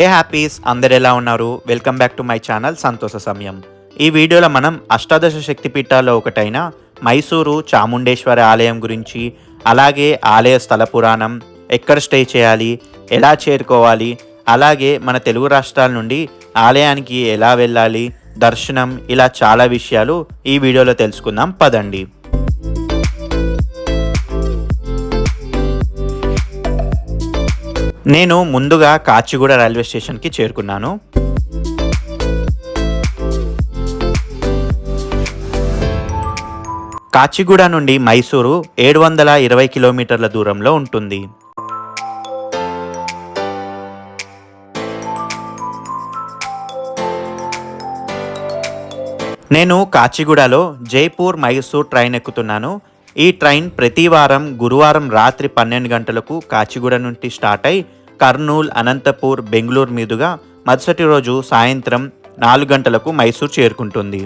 ఏ happies అందరు ఎలా ఉన్నారు? Welcome back to my channel సంతోష సమయం. ఈ వీడియోలో మనం అష్టాదశ శక్తిపీఠాల్లో ఒకటైన మైసూరు చాముండేశ్వరి ఆలయం గురించి అలాగే ఆలయ స్థల పురాణం ఎక్కడ స్టే చేయాలి ఎలా చేరుకోవాలి అలాగే మన తెలుగు రాష్ట్రాల నుండి ఆలయానికి ఎలా వెళ్ళాలి దర్శనం ఇలా చాలా విషయాలు ఈ వీడియోలో తెలుసుకుందాం. పదండి. నేను ముందుగా కాచిగూడ రైల్వే స్టేషన్కి చేరుకున్నాను. కాచిగూడ నుండి మైసూరు ఏడు వందల ఇరవై కిలోమీటర్ల దూరంలో ఉంటుంది. నేను కాచిగూడలో జైపూర్ మైసూర్ ట్రైన్ ఎక్కుతున్నాను. ఈ ట్రైన్ ప్రతి వారం గురువారం రాత్రి పన్నెండు గంటలకు కాచిగూడ నుండి స్టార్ట్ అయి కర్నూల్ అనంతపూర్ బెంగళూరు మీదుగా మరుసటి రోజు సాయంత్రం నాలుగు గంటలకు మైసూర్ చేరుకుంటుంది.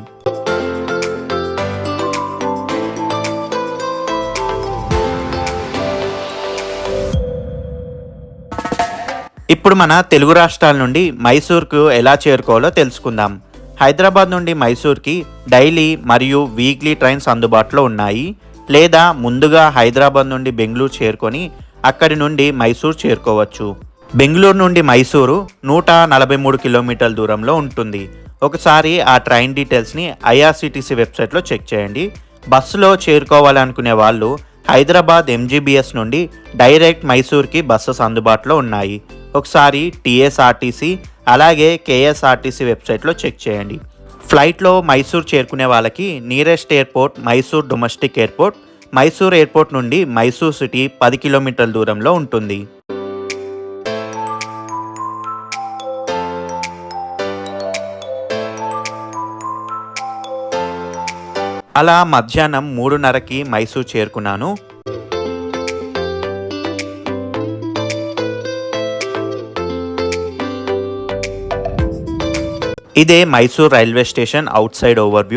ఇప్పుడు మన తెలుగు రాష్ట్రాల నుండి మైసూర్కు ఎలా చేరుకోవాలో తెలుసుకుందాం. హైదరాబాద్ నుండి మైసూర్కి డైలీ మరియు వీక్లీ ట్రైన్స్ అందుబాటులో ఉన్నాయి. లేదా ముందుగా హైదరాబాద్ నుండి బెంగళూరు చేరుకొని అక్కడి నుండి మైసూర్ చేరుకోవచ్చు. బెంగళూరు నుండి మైసూరు నూట నలభై మూడు కిలోమీటర్ల దూరంలో ఉంటుంది. ఒకసారి ఆ ట్రైన్ డీటెయిల్స్ని ఐఆర్సిటీసీ వెబ్సైట్లో చెక్ చేయండి. బస్సులో చేరుకోవాలనుకునే వాళ్ళు హైదరాబాద్ ఎంజీబీఎస్ నుండి డైరెక్ట్ మైసూర్కి బస్సెస్ అందుబాటులో ఉన్నాయి. ఒకసారి టీఎస్ఆర్టీసీ అలాగే కేఎస్ఆర్టీసీ వెబ్సైట్లో చెక్ చేయండి. ఫ్లైట్లో మైసూర్ చేరుకునే వాళ్ళకి nearest airport Mysore domestic airport Mysore airport నుండి మైసూర్ సిటీ పది కిలోమీటర్ల దూరంలో ఉంటుంది. అలా మధ్యాహ్నం మూడున్నరకి మైసూర్ చేరుకున్నాను. ఇదే Mysore railway station outside over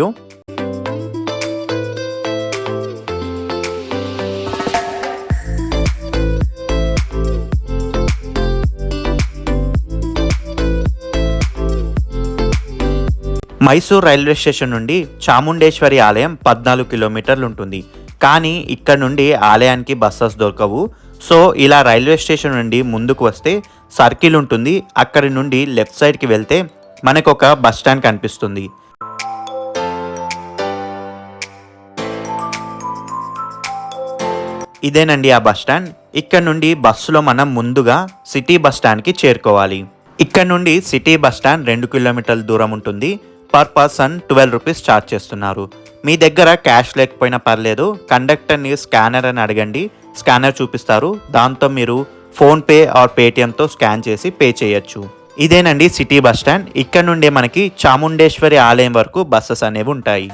Mysore railway station నుండి చాముండేశ్వరి ఆలయం పద్నాలుగు కిలోమీటర్లు ఉంటుంది. కానీ ఇక్కడ నుండి ఆలయానికి బస్సెస్ దొరకవు. సో ఇలా రైల్వే స్టేషన్ నుండి ముందుకు వస్తే సర్కిల్ ఉంటుంది. అక్కడి నుండి లెఫ్ట్ సైడ్కి వెళ్తే మనకు ఒక బస్ స్టాండ్ కనిపిస్తుంది. ఇదేనండి ఆ బస్ స్టాండ్. ఇక్కడ నుండి బస్సులో మనం ముందుగా సిటీ బస్ స్టాండ్కి చేరుకోవాలి. ఇక్కడ నుండి సిటీ బస్ స్టాండ్ రెండు కిలోమీటర్ల దూరం ఉంటుంది. Per person twelve rupees charge చేస్తున్నారు. మీ దగ్గర క్యాష్ లేకపోయినా పర్లేదు కండక్టర్ని స్కానర్ అని అడగండి స్కానర్ చూపిస్తారు. దాంతో మీరు ఫోన్పే ఆర్ పేటిఎంతో స్కాన్ చేసి పే చేయొచ్చు. ఇదేనండి సిటీ బస్ స్టాండ్. ఇక్కడ నుండి మనకి చాముండేశ్వరి ఆలయం వరకు బస్సెస్ అనేవి ఉంటాయి.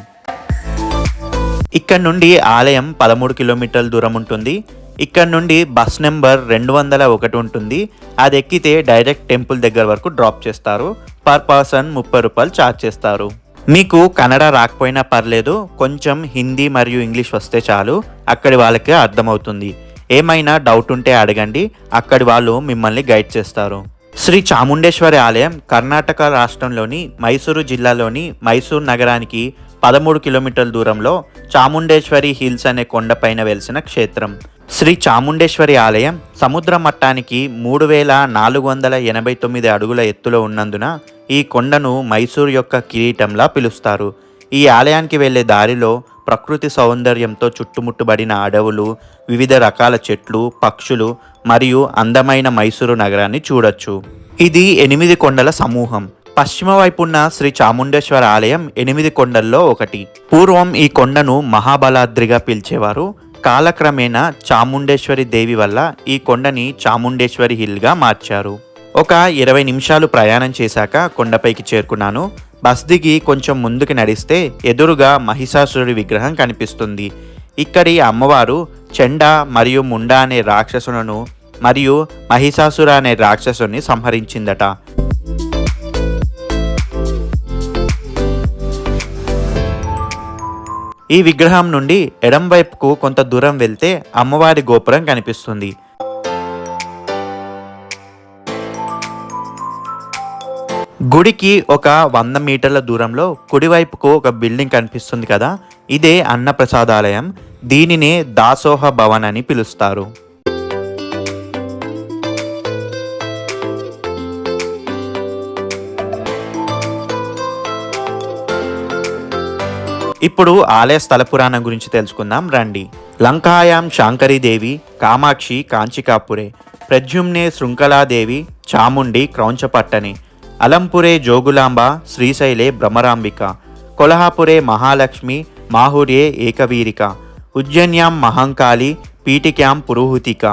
ఇక్కడ నుండి ఆలయం పదమూడు కిలోమీటర్ల దూరం ఉంటుంది. ఇక్కడ నుండి బస్ నెంబర్ రెండు వందల ఒకటి ఉంటుంది. అది ఎక్కితే డైరెక్ట్ టెంపుల్ దగ్గర వరకు డ్రాప్ చేస్తారు. పర్ పర్సన్ ముప్పై రూపాయలు ఛార్జ్ చేస్తారు. మీకు కన్నడ రాకపోయినా పర్లేదు కొంచెం హిందీ మరియు ఇంగ్లీష్ వస్తే చాలు. అక్కడి వాళ్ళకి అర్థమవుతుంది. ఏమైనా డౌట్ ఉంటే అడగండి అక్కడి వాళ్ళు మిమ్మల్ని గైడ్ చేస్తారు. శ్రీ చాముండేశ్వరి ఆలయం కర్ణాటక రాష్ట్రంలోని మైసూరు జిల్లాలోని మైసూరు నగరానికి పదమూడు కిలోమీటర్ల దూరంలో చాముండేశ్వరి హిల్స్ అనే కొండపైన వెలిసిన క్షేత్రం. శ్రీ చాముండేశ్వరి ఆలయం సముద్ర మట్టానికి మూడు వేల నాలుగు వందల ఎనభై తొమ్మిది అడుగుల ఎత్తులో ఉన్నందున ఈ కొండను మైసూర్ యొక్క కిరీటంలా పిలుస్తారు. ఈ ఆలయానికి వెళ్ళే దారిలో ప్రకృతి సౌందర్యంతో చుట్టుముట్టుబడిన అడవులు వివిధ రకాల చెట్లు పక్షులు మరియు అందమైన మైసూరు నగరాన్ని చూడొచ్చు. ఇది ఎనిమిది కొండల సమూహం. పశ్చిమ వైపున్న శ్రీ చాముండేశ్వర ఆలయం ఎనిమిది కొండల్లో ఒకటి. పూర్వం ఈ కొండను మహాబలాద్రిగా పిలిచేవారు. కాలక్రమేణా చాముండేశ్వరి దేవి వల్ల ఈ కొండని చాముండేశ్వరి హిల్గా మార్చారు. ఒక ఇరవై నిమిషాలు ప్రయాణం చేశాక కొండపైకి చేరుకున్నాను. బస్ దిగి కొంచెం ముందుకు నడిస్తే ఎదురుగా మహిషాసురుడి విగ్రహం కనిపిస్తుంది. ఇక్కడి అమ్మవారు చెండ మరియు ముండా అనే రాక్షసులను మరియు మహిషాసుర అనే రాక్షసుని సంహరించిందట. ఈ విగ్రహం నుండి ఎడం వైపుకు కొంత దూరం వెళ్తే అమ్మవారి గోపురం కనిపిస్తుంది. గుడికి ఒక వంద మీటర్ల దూరంలో కుడివైపుకు ఒక బిల్డింగ్ కనిపిస్తుంది కదా ఇదే అన్నప్రసాదాలయం. దీనినే దాసోహ భవన్ అని పిలుస్తారు. ఇప్పుడు ఆలయ స్థల పురాణం గురించి తెలుసుకుందాం రండి. లంకాయాం శాంకరీదేవి కామాక్షి కాంచికాపురే ప్రద్యుమ్నే శృంఖలాదేవి చాముండి క్రౌంచపట్టని అలంపురే జోగులాంబ శ్రీశైలే భ్రమరాంబిక కొల్హాపురే మహాలక్ష్మి మాహుర్యే ఏకవీరిక ఉజ్జన్యాం మహంకాళి పీఠిక్యాం పురోహుతిక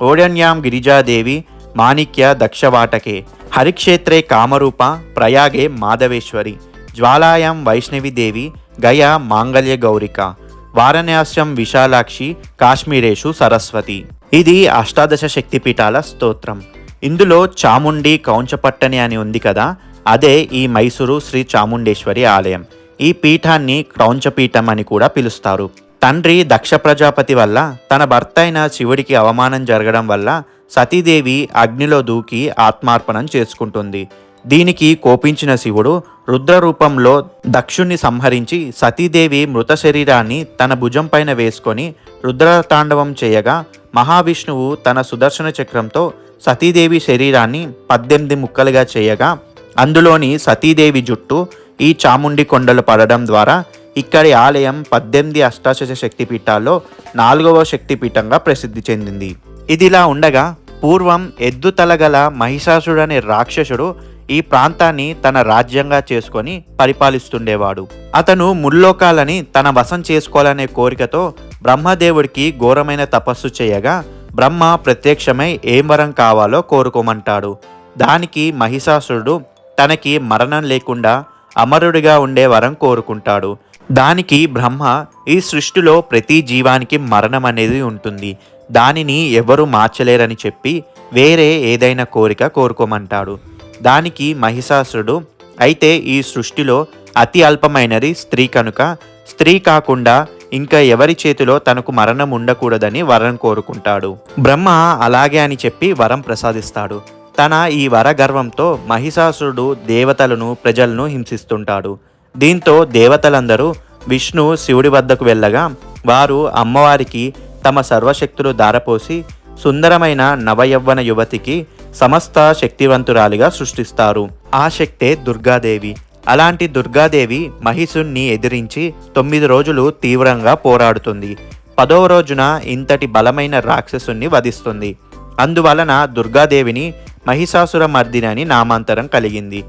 ఓడన్యాం గిరిజాదేవి మాణిక్య దక్షవాటకే హరిక్షేత్రే కామరూప ప్రయాగే మాధవేశ్వరి జ్వాలాయాం వైష్ణవిదేవి గయ మాంగళ్య గౌరిక వారణాస్యం విశాలాక్షి కాశ్మీరేషు సరస్వతి. ఇది అష్టాదశ శక్తిపీఠాల స్తోత్రం. ఇందులో చాముండి కౌంచపట్టణి అని ఉంది కదా అదే ఈ మైసూరు శ్రీ చాముండేశ్వరి ఆలయం. ఈ పీఠాన్ని క్రౌంచపీఠం అని కూడా పిలుస్తారు. తండ్రి దక్ష ప్రజాపతి వల్ల తన భర్త అయిన శివుడికి అవమానం జరగడం వల్ల సతీదేవి అగ్నిలో దూకి ఆత్మార్పణం చేసుకుంటుంది. దీనికి కోపించిన శివుడు రుద్ర రూపంలో దక్షుణ్ణి సంహరించి సతీదేవి మృత శరీరాన్ని తన భుజం పైన వేసుకొని రుద్రతాండవం చేయగా మహావిష్ణువు తన సుదర్శన చక్రంతో సతీదేవి శరీరాన్ని పద్దెనిమిది ముక్కలుగా చేయగా అందులోని సతీదేవి జుట్టు ఈ చాముండి కొండలు పడడం ద్వారా ఇక్కడి ఆలయం పద్దెనిమిది అష్టాదశ శక్తిపీఠాల్లో నాలుగవ శక్తిపీఠంగా ప్రసిద్ధి చెందింది. ఇదిలా ఉండగా పూర్వం ఎద్దు తలగల మహిషాసుడనే రాక్షసుడు ఈ ప్రాంతాన్ని తన రాజ్యంగా చేసుకొని పరిపాలిస్తుండేవాడు. అతను ముల్లోకాలని తన వశం చేసుకోవాలనే కోరికతో బ్రహ్మదేవుడికి ఘోరమైన తపస్సు చేయగా బ్రహ్మ ప్రత్యక్షమై ఏం వరం కావాలో కోరుకోమంటాడు. దానికి మహిషాసురుడు తనకి మరణం లేకుండా అమరుడిగా ఉండే వరం కోరుకుంటాడు. దానికి బ్రహ్మ ఈ సృష్టిలో ప్రతి జీవానికి మరణం అనేది ఉంటుంది. దానిని ఎవరు మార్చలేరని చెప్పి వేరే ఏదైనా కోరిక కోరుకోమంటాడు. దానికి మహిషాసురుడు అయితే ఈ సృష్టిలో అతి అల్పమైనది స్త్రీ కనుక స్త్రీ కాకుండా ఇంకా ఎవరి చేతిలో తనకు మరణం ఉండకూడదని వరం కోరుకుంటాడు. బ్రహ్మ అలాగే అని చెప్పి వరం ప్రసాదిస్తాడు. తన ఈ వర గర్వంతో మహిషాసురుడు దేవతలను ప్రజలను హింసిస్తుంటాడు. దీంతో దేవతలందరూ విష్ణు శివుడి వద్దకు వెళ్ళగా వారు అమ్మవారికి తమ సర్వశక్తులు దారపోసి సుందరమైన నవయవ్వన యువతికి సమస్త శక్తివంతురాలిగా సృష్టిస్తారు. ఆ శక్తే దుర్గాదేవి. అలాంటి దుర్గాదేవి మహిషుణ్ణి ఎదిరించి తొమ్మిది రోజులు తీవ్రంగా పోరాడుతుంది. పదవ రోజున ఇంతటి బలమైన రాక్షసుణ్ణి వధిస్తుంది. అందువలన దుర్గాదేవిని మహిషాసుర మర్దిని అని నామాంతరం కలిగింది.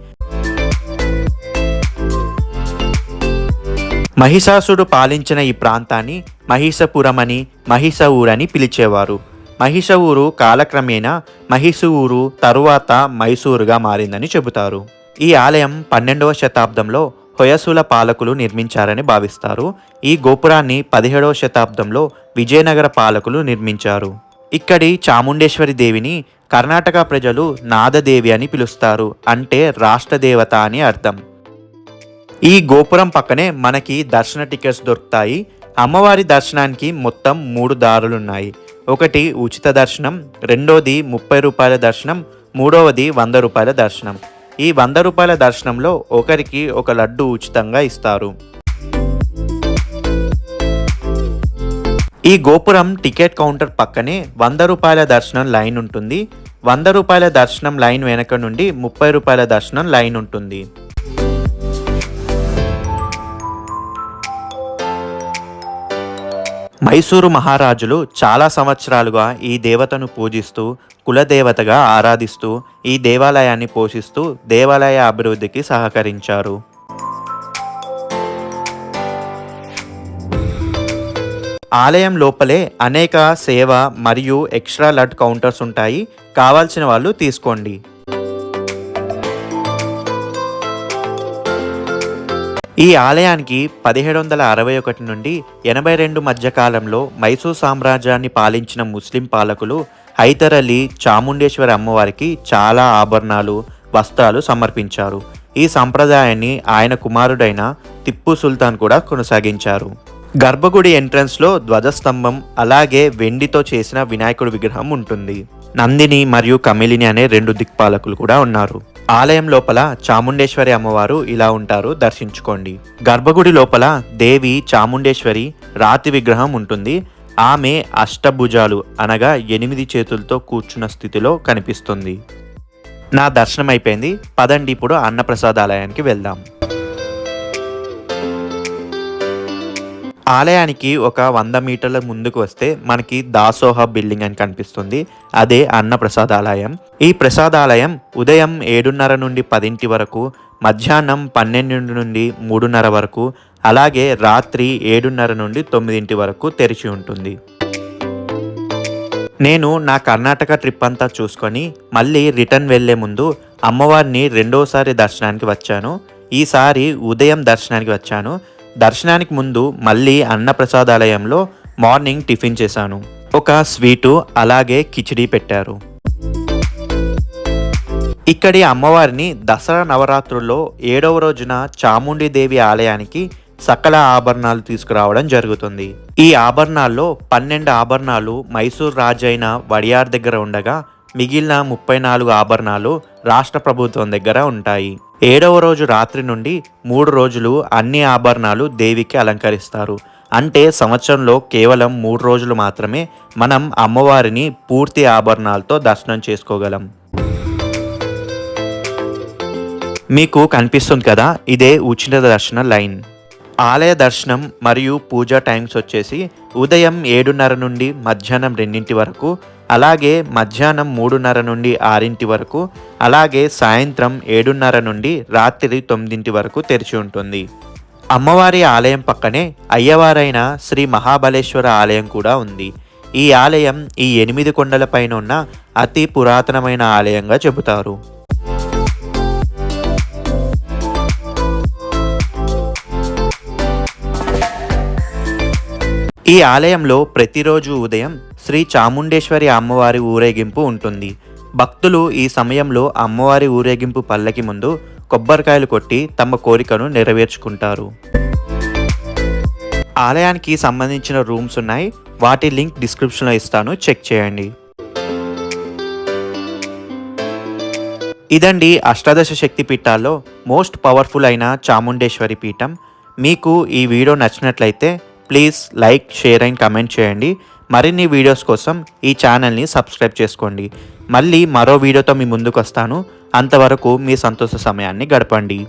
మహిషాసుడు పాలించిన ఈ ప్రాంతాన్ని మహిషపురం అని మహిష ఊరని పిలిచేవారు. మహిష ఊరు కాలక్రమేణా మహిషూరు తరువాత మైసూరుగా మారిందని చెబుతారు. ఈ ఆలయం పన్నెండవ శతాబ్దంలో హొయసుల పాలకులు నిర్మించారని భావిస్తారు. ఈ గోపురాన్ని పదిహేడవ శతాబ్దంలో విజయనగర పాలకులు నిర్మించారు. ఇక్కడి చాముండేశ్వరి దేవిని కర్ణాటక ప్రజలు నాదదేవి అని పిలుస్తారు. అంటే రాష్ట్ర దేవత అని అర్థం. ఈ గోపురం పక్కనే మనకి దర్శన టికెట్స్ దొరుకుతాయి. అమ్మవారి దర్శనానికి మొత్తం మూడు దారులున్నాయి. ఒకటి ఉచిత దర్శనం రెండోది ముప్పై రూపాయల దర్శనం మూడవది వంద రూపాయల దర్శనం. ఈ వంద రూపాయల దర్శనంలో ఒకరికి ఒక లడ్డు ఉచితంగా ఇస్తారు. ఈ గోపురం టికెట్ కౌంటర్ పక్కనే వంద రూపాయల దర్శనం లైన్ ఉంటుంది. వంద రూపాయల దర్శనం లైన్ వెనక నుండి ముప్పై రూపాయల దర్శనం లైన్ ఉంటుంది. మైసూరు మహారాజులు చాలా సంవత్సరాలుగా ఈ దేవతను పూజిస్తూ కులదేవతగా ఆరాధిస్తూ ఈ దేవాలయాన్ని పోషిస్తూ దేవాలయ అభివృద్ధికి సహకరించారు. ఆలయం లోపలే అనేక సేవ మరియు ఎక్స్ట్రా లడ్ కౌంటర్స్ ఉంటాయి. కావాల్సిన వాళ్ళు తీసుకోండి. ఈ ఆలయానికి పదిహేడు వందల అరవై ఒకటి నుండి ఎనభై రెండు మధ్య కాలంలో మైసూర్ సామ్రాజ్యాన్ని పాలించిన ముస్లిం పాలకులు హైదర్ అలీ చాముండేశ్వరి అమ్మవారికి చాలా ఆభరణాలు వస్త్రాలు సమర్పించారు. ఈ సంప్రదాయాన్ని ఆయన కుమారుడైన తిప్పు సుల్తాన్ కూడా కొనసాగించారు. గర్భగుడి ఎంట్రన్స్లో ధ్వజస్తంభం అలాగే వెండితో చేసిన వినాయకుడి విగ్రహం ఉంటుంది. నందిని మరియు కమిలిని అనే రెండు దిక్పాలకులు కూడా ఉన్నారు. ఆలయం లోపల చాముండేశ్వరి అమ్మవారు ఇలా ఉంటారు దర్శించుకోండి. గర్భగుడి లోపల దేవి చాముండేశ్వరి రాతి విగ్రహం ఉంటుంది. ఆమె అష్టభుజాలు అనగా ఎనిమిది చేతులతో కూర్చున్న స్థితిలో కనిపిస్తుంది. నా దర్శనం అయిపోయింది పదండి ఇప్పుడు అన్నప్రసాదాలయానికి వెళ్దాం. ఆలయానికి ఒక వంద మీటర్ల ముందుకు వస్తే మనకి దాసోహ బిల్డింగ్ అని కనిపిస్తుంది. అదే అన్న ప్రసాదాలయం ఈ ప్రసాదాలయం ఉదయం ఏడున్నర నుండి పదింటి వరకు మధ్యాహ్నం పన్నెండు నుండి మూడున్నర వరకు అలాగే రాత్రి ఏడున్నర నుండి తొమ్మిదింటి వరకు తెరిచి ఉంటుంది. నేను నా కర్ణాటక ట్రిప్ అంతా చూసుకొని మళ్ళీ రిటర్న్ వెళ్ళే ముందు అమ్మవారిని రెండోసారి దర్శనానికి వచ్చాను. ఈసారి ఉదయం దర్శనానికి వచ్చాను. దర్శనానికి ముందు మళ్ళీ అన్నప్రసాదాలయంలో మార్నింగ్ టిఫిన్ చేశాను. ఒక స్వీటు అలాగే కిచిడి పెట్టారు. ఇక్కడి అమ్మవారిని దసరా నవరాత్రుల్లో ఏడవ రోజున చాముండిదేవి ఆలయానికి సకల ఆభరణాలు తీసుకురావడం జరుగుతుంది. ఈ ఆభరణాల్లో పన్నెండు ఆభరణాలు మైసూర్ రాజైన వడియార్ దగ్గర ఉండగా మిగిలిన ముప్పై నాలుగు ఆభరణాలు రాష్ట్ర ప్రభుత్వం దగ్గర ఉంటాయి. ఏడవ రోజు రాత్రి నుండి మూడు రోజులు అన్ని ఆభరణాలు దేవికి అలంకరిస్తారు. అంటే సంవత్సరంలో కేవలం మూడు రోజులు మాత్రమే మనం అమ్మవారిని పూర్తి ఆభరణాలతో దర్శనం చేసుకోగలం. మీకు కనిపిస్తుంది కదా ఇదే ఉచిత దర్శన లైన్. ఆలయ దర్శనం మరియు పూజా టైమ్స్ వచ్చేసి ఉదయం ఏడున్నర నుండి మధ్యాహ్నం రెండింటి వరకు అలాగే మధ్యాహ్నం మూడున్నర నుండి ఆరింటి వరకు అలాగే సాయంత్రం ఏడున్నర నుండి రాత్రి తొమ్మిదింటి వరకు తెరిచి ఉంటుంది. అమ్మవారి ఆలయం పక్కనే అయ్యవారైన శ్రీ మహాబలేశ్వర ఆలయం కూడా ఉంది. ఈ ఆలయం ఈ ఎనిమిది కొండలపైన ఉన్న అతి పురాతనమైన ఆలయంగా చెబుతారు. ఈ ఆలయంలో ప్రతిరోజు ఉదయం శ్రీ చాముండేశ్వరి అమ్మవారి ఊరేగింపు ఉంటుంది. భక్తులు ఈ సమయంలో అమ్మవారి ఊరేగింపు పల్లకి ముందు కొబ్బరికాయలు కొట్టి తమ కోరికను నెరవేర్చుకుంటారు. ఆలయానికి సంబంధించిన రూమ్స్ ఉన్నాయి. వాటి లింక్ డిస్క్రిప్షన్లో ఇస్తాను. చెక్ చేయండి. ఇదండి అష్టాదశ శక్తి పీఠాల్లో మోస్ట్ పవర్ఫుల్ అయిన చాముండేశ్వరి పీఠం. మీకు ఈ వీడియో నచ్చినట్లయితే please like share and comment చేయండి. మరిన్ని వీడియోస్ కోసం ఈ ఛానల్ని సబ్స్క్రైబ్ చేసుకోండి. మళ్ళీ మరో వీడియోతో మీ ముందుకు వస్తాను అంతవరకు మీ సంతోష సమయాన్ని గడపండి.